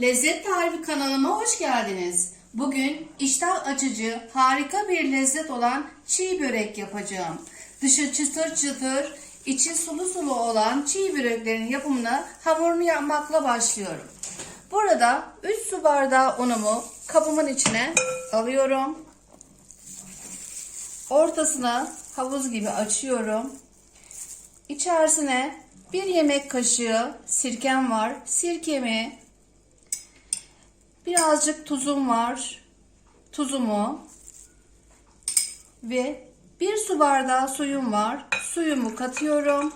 Lezzet Tarifi kanalıma hoş geldiniz. Bugün iştah açıcı, harika bir lezzet olan çiğ börek yapacağım. Dışı çıtır çıtır, içi sulu sulu olan çiğ böreklerin yapımına hamurunu yapmakla başlıyorum. Burada 3 su bardağı unumu kabımın içine alıyorum. Ortasına havuz gibi açıyorum. İçerisine bir yemek kaşığı sirkem var. Sirkemi birazcık tuzum var. Tuzumu ve bir su bardağı suyum var. Suyumu katıyorum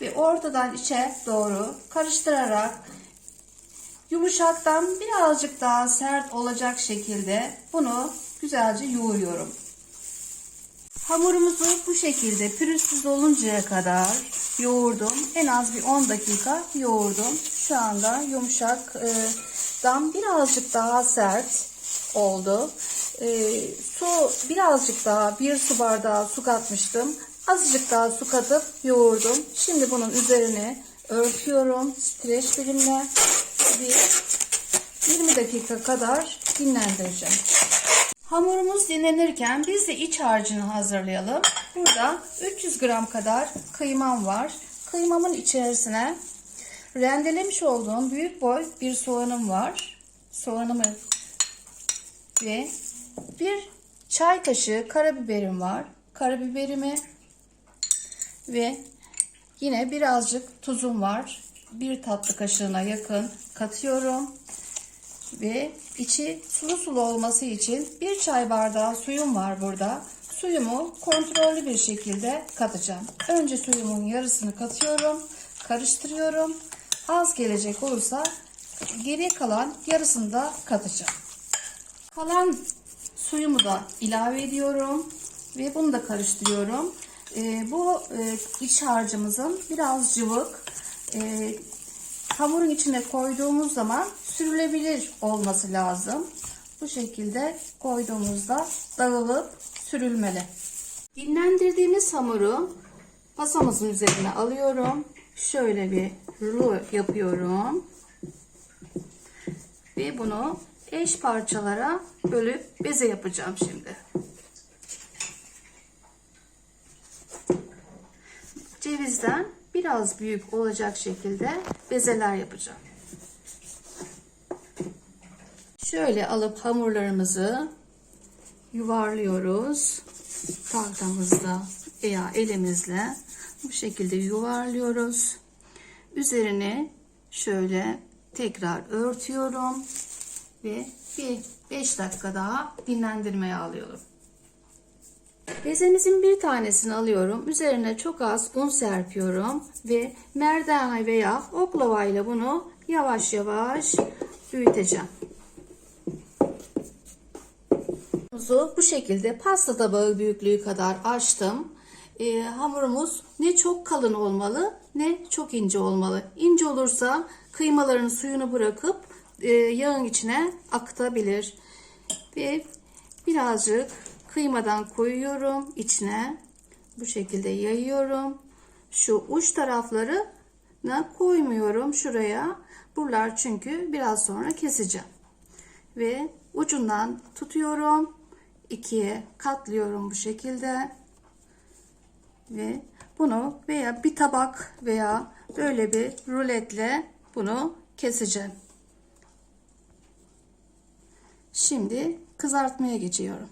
ve ortadan içe doğru karıştırarak yumuşaktan birazcık daha sert olacak şekilde bunu güzelce yoğuruyorum. Hamurumuzu bu şekilde pürüzsüz oluncaya kadar yoğurdum. En az bir 10 dakika yoğurdum. Şu anda yumuşak dam birazcık daha sert oldu. E, su birazcık daha bir su bardağı su katmıştım. Azıcık daha su katıp yoğurdum. Şimdi bunun üzerine örtüyorum streç filmle ve 20 dakika kadar dinlendireceğim. Hamurumuz dinlenirken biz de iç harcını hazırlayalım. Burada 300 gram kadar kıymam var. Kıymamın içerisine rendelemiş olduğum büyük boy bir soğanım var. Soğanımı ve bir çay kaşığı karabiberim var. Karabiberimi ve yine birazcık tuzum var. Bir tatlı kaşığına yakın katıyorum ve içi sulu sulu olması için bir çay bardağı suyum var burada. Suyumu kontrollü bir şekilde katacağım. Önce suyumun yarısını katıyorum, karıştırıyorum. Az gelecek olursa geri kalan yarısını da katacağım. Kalan suyumu da ilave ediyorum ve bunu da karıştırıyorum. Ee, bu e, iç harcımızın biraz cıvık, e, hamurun içine koyduğumuz zaman sürülebilir olması lazım. Bu şekilde koyduğumuzda dağılıp sürülmeli. Dinlendirdiğimiz hamuru masamızın üzerine alıyorum. Şöyle bir rulo yapıyorum. Ve bunu eş parçalara bölüp beze yapacağım şimdi. Cevizden biraz büyük olacak şekilde bezeler yapacağım. Şöyle alıp hamurlarımızı yuvarlıyoruz. Tahtamızda veya elimizle bu şekilde yuvarlıyoruz. Üzerine şöyle tekrar örtüyorum ve bir 5 dakika daha dinlendirmeye alıyorum. Bezemizin bir tanesini alıyorum. Üzerine çok az un serpiyorum ve merdane veya oklava ile bunu yavaş yavaş büyüteceğim. Bu şekilde pasta tabağı büyüklüğü kadar açtım. Ee, hamurumuz ne çok kalın olmalı ne çok ince olmalı. İnce olursa kıymaların suyunu bırakıp e, yağın içine akıtabilir. Ve birazcık kıymadan koyuyorum içine. Bu şekilde yayıyorum. Şu uç taraflarına koymuyorum şuraya. Buralar çünkü biraz sonra keseceğim. Ve ucundan tutuyorum. ikiye katlıyorum bu şekilde. Ve bunu veya bir tabak veya böyle bir ruletle bunu keseceğim. Şimdi kızartmaya geçiyorum.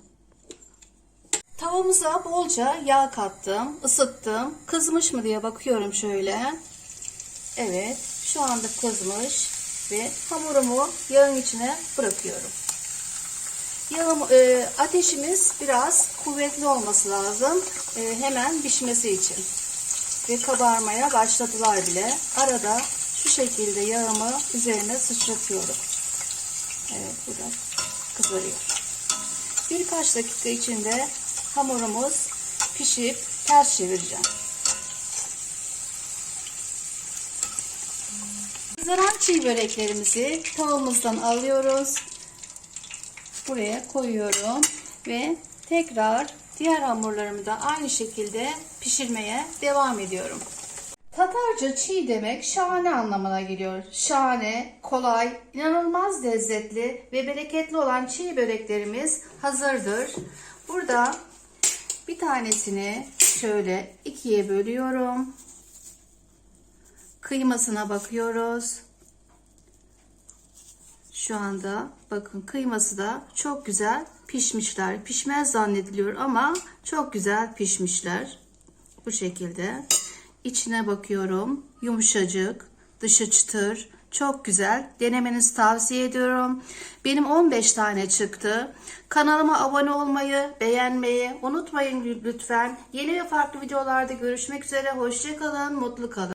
Tavamıza bolca yağ kattım, ısıttım. Kızmış mı diye bakıyorum şöyle. Evet, şu anda kızmış ve hamurumu yağın içine bırakıyorum. Yağım, e, ateşimiz biraz kuvvetli olması lazım e, hemen pişmesi için. Ve kabarmaya başladılar bile. Arada şu şekilde yağımı üzerine sıçratıyorum. Evet, bu da kızarıyor. Birkaç dakika içinde hamurumuz pişip ters çevireceğim. Kızaran çiğ böreklerimizi tavamızdan alıyoruz. Buraya koyuyorum ve tekrar diğer hamurlarımı da aynı şekilde pişirmeye devam ediyorum. Tatarca çiğ demek şahane anlamına geliyor. Şahane, kolay, inanılmaz lezzetli ve bereketli olan çiğ böreklerimiz hazırdır. Burada bir tanesini şöyle ikiye bölüyorum. Kıymasına bakıyoruz. Şu anda bakın kıyması da çok güzel pişmişler. Pişmez zannediliyor ama çok güzel pişmişler. Bu şekilde. İçine bakıyorum. Yumuşacık, dışı çıtır. Çok güzel. Denemenizi tavsiye ediyorum. Benim 15 tane çıktı. Kanalıma abone olmayı, beğenmeyi unutmayın lütfen. Yeni ve farklı videolarda görüşmek üzere. Hoşçakalın, mutlu kalın.